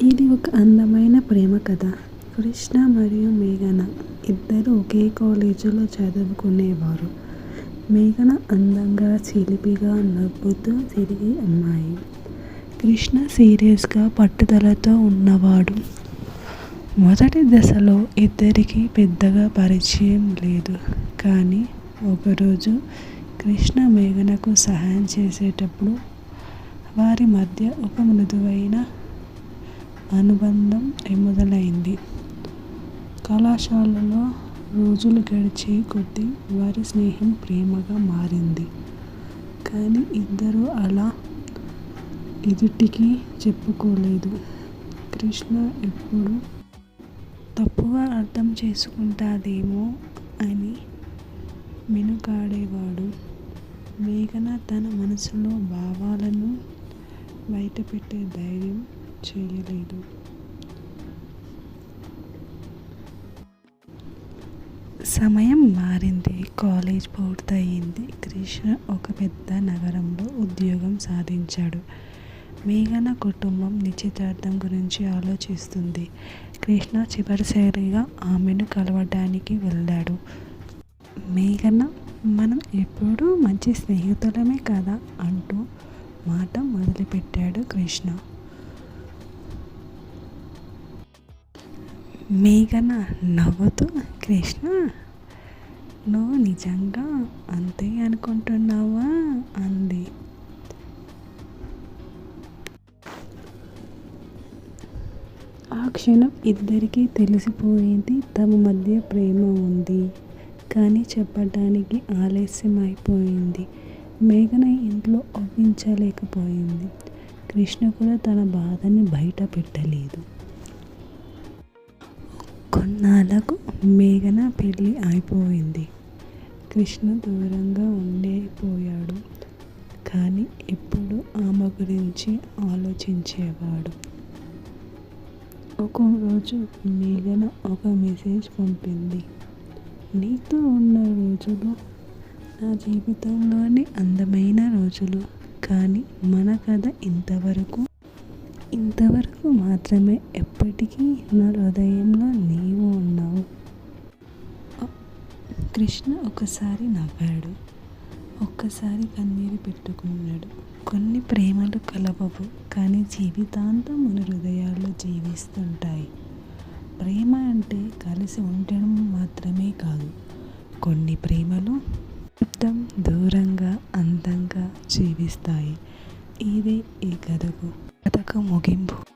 ఇది ఒక అందమైన ప్రేమ కథ. కృష్ణ మరియు మేఘన ఇద్దరు ఒకే కాలేజీలో చదువుకునేవారు. మేఘన అందంగా చిలిపిగా నవ్వుతూ తిరిగి అమ్మాయి. కృష్ణ సీరియస్గా పట్టుదలతో ఉన్నవాడు. మొదటి దశలో ఇద్దరికీ పెద్దగా పరిచయం లేదు. కానీ ఒకరోజు కృష్ణ మేఘనకు సహాయం చేసేటప్పుడు వారి మధ్య ఒక మృదువైన అనుబంధం మొదలైంది? కళాశాలలో రోజులు గడిచే కొద్దీ వారి స్నేహం ప్రేమగా మారింది. కానీ ఇద్దరూ అలా ఎదుటికి చెప్పుకోలేదు. కృష్ణ ఎప్పుడు తప్పుగా అర్థం చేసుకుంటాదేమో అని మెనుకాడేవాడు. మేఘన తన మనసులో భావాలను బయటపెట్టే ధైర్యం చేయలేదు. సమయం మారింది. కాలేజ్ పూర్తయింది. కృష్ణ ఒక పెద్ద నగరంలో ఉద్యోగం సాధించాడు. మేఘన కుటుంబం నిశ్చితార్థం గురించి ఆలోచిస్తుంది. కృష్ణ చివరిసారిగా ఆమెను కలవడానికి వెళ్ళాడు. మేఘన మనం ఎప్పుడూ మంచి స్నేహితులమే కదా అంటూ మాట మొదలుపెట్టాడు కృష్ణ. మేఘన నవ్వుతూ కృష్ణ నువ్వు నిజంగా అంతే అనుకుంటున్నావా? అంది. ఆ క్షణం ఇద్దరికీ తెలిసిపోయింది తమ మధ్య ప్రేమ ఉంది కానీ చెప్పడానికి ఆలస్యం అయిపోయింది మేఘన ఇంట్లో ఒప్పించలేకపోయింది కృష్ణ కూడా తన బాధని బయట పెట్టలేదు. మేఘన పెళ్ళి అయిపోయింది. కృష్ణ దూరంగా ఉండిపోయాడు. కానీ ఎప్పుడు ఆమె గురించి ఆలోచించేవాడు. ఒక రోజు మేఘన ఒక మెసేజ్ పంపింది. నీతో ఉన్న రోజులు నా జీవితంలోని అందమైన రోజులు. కానీ మన కథ ఇంతవరకు ఇంతవరకు మాత్రమే. ఎప్పటికీ నా హృదయంలో నీ కృష్ణ ఒకసారి నవ్వాడు. ఒక్కసారి కన్నీరు పెట్టుకున్నాడు. కొన్ని ప్రేమలు కలవవు కానీ జీవితాంతం మన హృదయాల్లో జీవిస్తుంటాయి. ప్రేమ అంటే కలిసి ఉండడం మాత్రమే కాదు కొన్ని ప్రేమలు మొత్తం దూరంగా అందంగా జీవిస్తాయి. ఇదే ఈ కథకు కథకు ముగింపు.